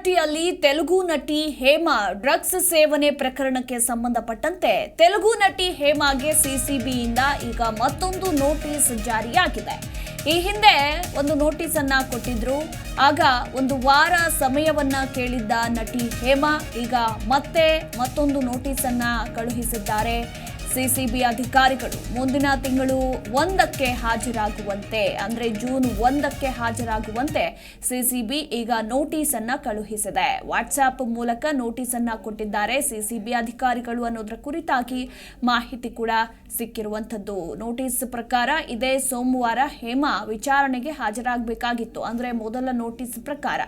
ನಟಿಯಲ್ಲಿ ತೆಲುಗು ನಟಿ ಹೇಮಾ ಡ್ರಗ್ಸ್ ಸೇವನೆ ಪ್ರಕರಣಕ್ಕೆ ಸಂಬಂಧಪಟ್ಟಂತೆ ತೆಲುಗು ನಟಿ ಹೇಮಾಗೆ ಸಿಸಿಬಿಯಿಂದ ಈಗ ಮತ್ತೊಂದು ನೋಟಿಸ್ ಜಾರಿಯಾಗಿದೆ. ಈ ಹಿಂದೆ ಒಂದು ನೋಟಿಸ್ ಅನ್ನ ಕೊಟ್ಟಿದ್ರು, ಆಗ ಒಂದು ವಾರ ಸಮಯವನ್ನ ಕೇಳಿದ್ದ ನಟಿ ಹೇಮಾ ಈಗ ಮತ್ತೆ ಮತ್ತೊಂದು ನೋಟಿಸ್ ಅನ್ನ ಕಳುಹಿಸಿದ್ದಾರೆ. ಸಿಸಿಬಿ ಅಧಿಕಾರಿಗಳು ಮುಂದಿನ ತಿಂಗಳು ಒಂದಕ್ಕೆ ಹಾಜರಾಗುವಂತೆ, ಅಂದ್ರೆ ಜೂನ್ ಒಂದಕ್ಕೆ ಹಾಜರಾಗುವಂತೆ ಸಿಸಿಬಿ ಈಗ ನೋಟಿಸ್ ಅನ್ನ ಕಳುಹಿಸಿದೆ. ವಾಟ್ಸ್ಆಪ್ ಮೂಲಕ ನೋಟಿಸ್ ಅನ್ನ ಕೊಟ್ಟಿದ್ದಾರೆ ಸಿಸಿಬಿ ಅಧಿಕಾರಿಗಳು ಅನ್ನೋದರ ಕುರಿತಾಗಿ ಮಾಹಿತಿ ಕೂಡ ಸಿಕ್ಕಿರುವಂತದ್ದು ನೋಟಿಸ್ ಪ್ರಕಾರ ಇದೇ ಸೋಮವಾರ ಹೇಮಾ ವಿಚಾರಣೆಗೆ ಹಾಜರಾಗಬೇಕಾಗಿತ್ತು, ಅಂದ್ರೆ ಮೊದಲ ನೋಟಿಸ್ ಪ್ರಕಾರ.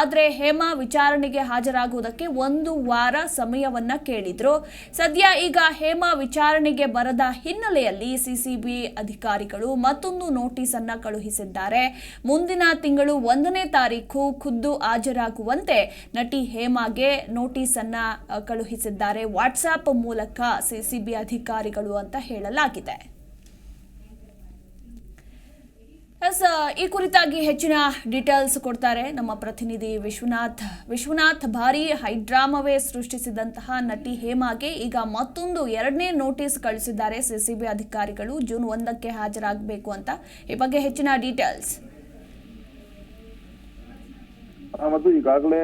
ಆದರೆ ಹೇಮಾ ವಿಚಾರಣೆಗೆ ಹಾಜರಾಗುವುದಕ್ಕೆ ಒಂದು ವಾರ ಸಮಯವನ್ನ ಕೇಳಿದ್ರು. ಸದ್ಯ ಈಗ ಹೇಮಾ ವಿಚಾರಣೆಗೆ ಬರದ ಹಿನ್ನೆಲೆಯಲ್ಲಿ ಸಿಸಿಬಿ ಅಧಿಕಾರಿಗಳು ಮತ್ತೊಂದು ನೋಟಿಸ್ ಅನ್ನ ಕಳುಹಿಸಿದ್ದಾರೆ. ಮುಂದಿನ ತಿಂಗಳು ಒಂದನೇ ತಾರೀಕು ಖುದ್ದು ಹಾಜರಾಗುವಂತೆ ನಟಿ ಹೇಮಾಗೆ ನೋಟಿಸ್ ಅನ್ನ ಕಳುಹಿಸಿದ್ದಾರೆ. ವಾಟ್ಸ್ಆಪ್ ಮೂಲಕ ಸಿಸಿಬಿ ಅಧಿಕಾರಿಗಳು ಅಂತ ಹೇಳಲಾಗಿದೆ. ಎಸ್ ಈ ಕುರಿತಾಗಿ ಹೆಚ್ಚಿನ ಡೀಟೇಲ್ಸ್ ಕೊಡ್ತಾರೆ ನಮ್ಮ ಪ್ರತಿನಿಧಿ ವಿಶ್ವನಾಥ್. ವಿಶ್ವನಾಥ್, ಭಾರಿ ಹೈಡ್ರಾಮವೇ ಸೃಷ್ಟಿಸಿದಂತಹ ನಟಿ ಹೇಮಾಗೆ ಈಗ ಮತ್ತೊಂದು ಎರಡನೇ ನೋಟಿಸ್ ಕಳಿಸಿದ್ದಾರೆ ಸಿಸಿಬಿ ಅಧಿಕಾರಿಗಳು. ಜೂನ್ ಒಂದಕ್ಕೆ ಹಾಜರಾಗಬೇಕು ಅಂತ ಈ ಬಗ್ಗೆ ಹೆಚ್ಚಿನ ಡೀಟೇಲ್ಸ್ ಮತ್ತು ಈಗಾಗಲೇ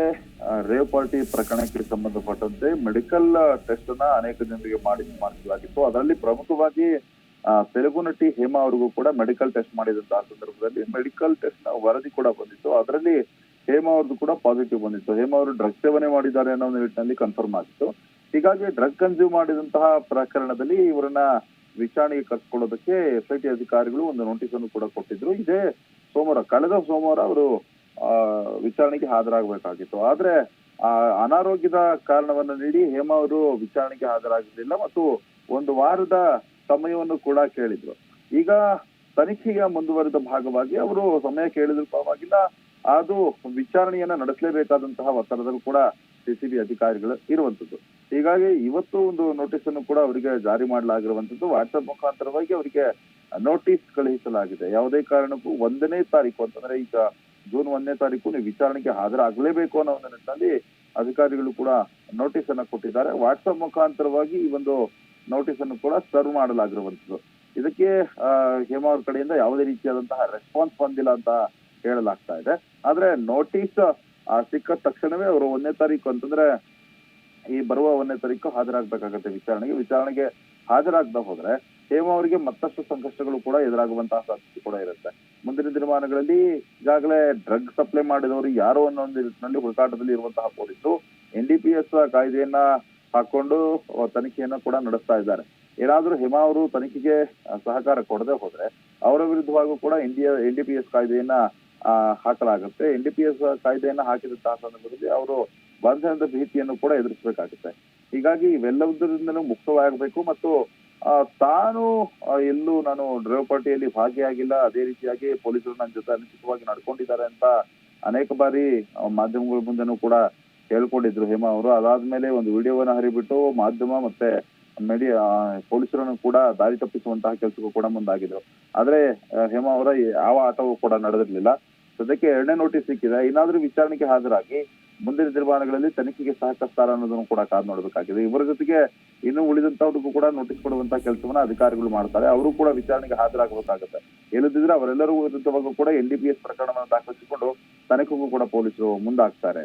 ರೇವ್ ಪಾರ್ಟಿ ಪ್ರಕರಣಕ್ಕೆ ಸಂಬಂಧಪಟ್ಟಂತೆ ಮೆಡಿಕಲ್ ಟೆಸ್ಟ್ ಅನ್ನ ಅನೇಕ ಜನರಿಗೆ ಮಾಡಿ ಮಾಡಿಸಲಾಗಿತ್ತು. ಅದರಲ್ಲಿ ಪ್ರಮುಖವಾಗಿ ತೆಲುಗು ನಟಿ ಹೇಮಾ ಅವರಿಗೂ ಕೂಡ ಮೆಡಿಕಲ್ ಟೆಸ್ಟ್ ಮಾಡಿದಂತಹ ಸಂದರ್ಭದಲ್ಲಿ ಮೆಡಿಕಲ್ ಟೆಸ್ಟ್ನ ವರದಿ ಕೂಡ ಬಂದಿತ್ತು. ಅದರಲ್ಲಿ ಹೇಮಾ ಅವ್ರದ್ದು ಕೂಡ ಪಾಸಿಟಿವ್ ಬಂದಿತ್ತು. ಹೇಮಾ ಅವರು ಡ್ರಗ್ ಸೇವನೆ ಮಾಡಿದ್ದಾರೆ ಅನ್ನೋ ನಿಟ್ಟಿನಲ್ಲಿ ಕನ್ಫರ್ಮ್ ಆಗಿತ್ತು. ಹೀಗಾಗಿ ಡ್ರಗ್ ಕನ್ಸ್ಯೂಮ್ ಮಾಡಿದಂತಹ ಪ್ರಕರಣದಲ್ಲಿ ಇವರನ್ನ ವಿಚಾರಣೆಗೆ ಕರ್ಸ್ಕೊಳ್ಳೋದಕ್ಕೆ ಎಸ್ ಐ ಟಿ ಅಧಿಕಾರಿಗಳು ಒಂದು ನೋಟಿಸ್ ಅನ್ನು ಕೂಡ ಕೊಟ್ಟಿದ್ರು. ಇದೇ ಸೋಮವಾರ, ಕಳೆದ ಸೋಮವಾರ ಅವರು ವಿಚಾರಣೆಗೆ ಹಾಜರಾಗಬೇಕಾಗಿತ್ತು. ಆದ್ರೆ ಆ ಅನಾರೋಗ್ಯದ ಕಾರಣವನ್ನು ನೀಡಿ ಹೇಮಾ ಅವರು ವಿಚಾರಣೆಗೆ ಹಾಜರಾಗಲಿಲ್ಲ. ಮತ್ತು ಒಂದು ವಾರದ ಸಮಯವನ್ನು ಕೂಡ ಕೇಳಿದ್ರು. ಈಗ ತನಿಖೆಯ ಮುಂದುವರೆದ ಭಾಗವಾಗಿ ಅವರು ಸಮಯ ಕೇಳಿದ್ರು ಪರವಾಗಿಲ್ಲ. ಅದು ವಿಚಾರಣೆಯನ್ನ ನಡೆಸಲೇಬೇಕಾದಂತಹ ಒತ್ತಡದಲ್ಲೂ ಕೂಡ ಸಿಸಿಬಿ ಅಧಿಕಾರಿಗಳು ಇರುವಂತದ್ದು ಹೀಗಾಗಿ ಇವತ್ತು ಒಂದು ನೋಟಿಸ್ ಅನ್ನು ಕೂಡ ಅವರಿಗೆ ಜಾರಿ ಮಾಡಲಾಗಿರುವಂತದ್ದು ವಾಟ್ಸ್ಆಪ್ ಮುಖಾಂತರವಾಗಿ ಅವರಿಗೆ ನೋಟಿಸ್ ಕಳುಹಿಸಲಾಗಿದೆ. ಯಾವುದೇ ಕಾರಣಕ್ಕೂ ಒಂದನೇ ತಾರೀಕು, ಅಂತಂದ್ರೆ ಈಗ ಜೂನ್ ಒಂದನೇ ತಾರೀಕು ನೀವು ವಿಚಾರಣೆಗೆ ಹಾಜರಾಗಲೇಬೇಕು ಅನ್ನೋ ಒಂದು ನಿಟ್ಟಿನಲ್ಲಿ ಅಧಿಕಾರಿಗಳು ಕೂಡ ನೋಟಿಸ್ ಅನ್ನ ಕೊಟ್ಟಿದ್ದಾರೆ. ವಾಟ್ಸ್ಆಪ್ ಮುಖಾಂತರವಾಗಿ ಈ ಒಂದು ನೋಟಿಸ್ ಅನ್ನು ಕೂಡ ಸರ್ವ್ ಮಾಡಲಾಗಿರುವಂತದ್ದು ಇದಕ್ಕೆ ಹೇಮಾ ಅವ್ರ ಕಡೆಯಿಂದ ಯಾವುದೇ ರೀತಿಯಾದಂತಹ ರೆಸ್ಪಾನ್ಸ್ ಬಂದಿಲ್ಲ ಅಂತ ಹೇಳಲಾಗ್ತಾ ಇದೆ. ಆದ್ರೆ ನೋಟಿಸ್ ಸಿಕ್ಕ ತಕ್ಷಣವೇ ಅವರು ಒಂದನೇ ತಾರೀಕು ಅಂತಂದ್ರೆ, ಈ ಬರುವ ಒಂದನೇ ತಾರೀಕು ಹಾಜರಾಗಬೇಕಾಗತ್ತೆ ವಿಚಾರಣೆಗೆ. ವಿಚಾರಣೆಗೆ ಹಾಜರಾಗ್ದಾ ಹೋದ್ರೆ ಹೇಮಾ ಅವರಿಗೆ ಮತ್ತಷ್ಟು ಸಂಕಷ್ಟಗಳು ಕೂಡ ಎದುರಾಗುವಂತಹ ಸಾಧ್ಯತೆ ಕೂಡ ಇರುತ್ತೆ. ಮುಂದಿನ ದಿನಮಾನಗಳಲ್ಲಿ ಈಗಾಗಲೇ ಡ್ರಗ್ ಸಪ್ಲೈ ಮಾಡಿದವರು ಯಾರೋ ಅನ್ನೋ ಒಂದು ನಿಟ್ಟಿನಲ್ಲಿ ಹುಡುಕಾಟದಲ್ಲಿ ಇರುವಂತಹ ಪೊಲೀಸರು ಎನ್ ಡಿ ಪಿ ಎಸ್ ಕಾಯ್ದೆಯನ್ನ ಹಾಕೊಂಡು ತನಿಖೆಯನ್ನು ಕೂಡ ನಡೆಸ್ತಾ ಇದ್ದಾರೆ. ಏನಾದ್ರೂ ಹಿಮಾ ಅವರು ತನಿಖೆಗೆ ಸಹಕಾರ ಕೊಡದೆ ಹೋದ್ರೆ ಅವರ ವಿರುದ್ಧವಾಗೂ ಕೂಡ India N D P S ಕಾಯ್ದೆಯನ್ನ ಹಾಕಲಾಗುತ್ತೆ. ಎನ್ ಡಿ ಪಿ ಎಸ್ ಕಾಯ್ದೆಯನ್ನ ಹಾಕಿದಂತಹ ಸಂದರ್ಭದಲ್ಲಿ ಅವರು ಬಂಧನದ ಭೀತಿಯನ್ನು ಕೂಡ ಎದುರಿಸಬೇಕಾಗುತ್ತೆ. ಹೀಗಾಗಿ ಇವೆಲ್ಲವುದರಿಂದಲೂ ಮುಕ್ತವಾಗಬೇಕು ಮತ್ತು ತಾನು ಎಲ್ಲೂ ನಾನು ಡ್ರೈವ್ ಪಾರ್ಟಿಯಲ್ಲಿ ಭಾಗಿಯಾಗಿಲ್ಲ. ಅದೇ ರೀತಿಯಾಗಿ ಪೊಲೀಸರು ನನ್ನ ಜೊತೆ ಅನುಚಿತವಾಗಿ ನಡ್ಕೊಂಡಿದ್ದಾರೆ ಅಂತ ಅನೇಕ ಬಾರಿ ಮಾಧ್ಯಮಗಳ ಮುಂದೆನೂ ಕೂಡ ಹೇಳ್ಕೊಂಡಿದ್ರು ಹೇಮಾ ಅವರು, ಅದಾದ್ಮೇಲೆ ಒಂದು ವಿಡಿಯೋವನ್ನ ಹರಿಬಿಟ್ಟು ಮಾಧ್ಯಮ ಮತ್ತೆ ಮೀಡಿಯಾ ಪೊಲೀಸರನ್ನು ಕೂಡ ದಾರಿ ತಪ್ಪಿಸುವಂತಹ ಕೆಲಸಕ್ಕೂ ಕೂಡ ಮುಂದಾಗಿದ್ರು. ಆದ್ರೆ ಹೇಮಾ ಅವರ ಯಾವ ಆಟವೂ ಕೂಡ ನಡೆದಿರ್ಲಿಲ್ಲ. ಸದ್ಯಕ್ಕೆ ಎರಡನೇ ನೋಟಿಸ್ ಸಿಕ್ಕಿದೆ. ಏನಾದ್ರೂ ವಿಚಾರಣೆಗೆ ಹಾಜರಾಗಿ ಮುಂದಿನ ದಿನಮಾನಗಳಲ್ಲಿ ತನಿಖೆಗೆ ಸಹಕರಿಸ್ತಾರ ಅನ್ನೋದನ್ನು ಕೂಡ ಕಾದು ನೋಡಬೇಕಾಗಿದೆ. ಇವರ ಜೊತೆಗೆ ಇನ್ನು ಉಳಿದಂತವ್ರಿಗೂ ಕೂಡ ನೋಟಿಸ್ ಕೊಡುವಂತಹ ಕೆಲಸವನ್ನ ಅಧಿಕಾರಿಗಳು ಮಾಡ್ತಾರೆ. ಅವರು ಕೂಡ ವಿಚಾರಣೆಗೆ ಹಾಜರಾಗಬೇಕಾಗುತ್ತೆ. ಇಲ್ಲದಿದ್ರೆ ಅವರೆಲ್ಲರೂ ವಿರುದ್ಧವಾಗೂ ಕೂಡ ಎನ್ ಡಿ ಪಿ ಎಸ್ ಪ್ರಕರಣವನ್ನು ದಾಖಲಿಸಿಕೊಂಡು ತನಿಖೆಗೂ ಕೂಡ ಪೊಲೀಸರು ಮುಂದಾಗ್ತಾರೆ.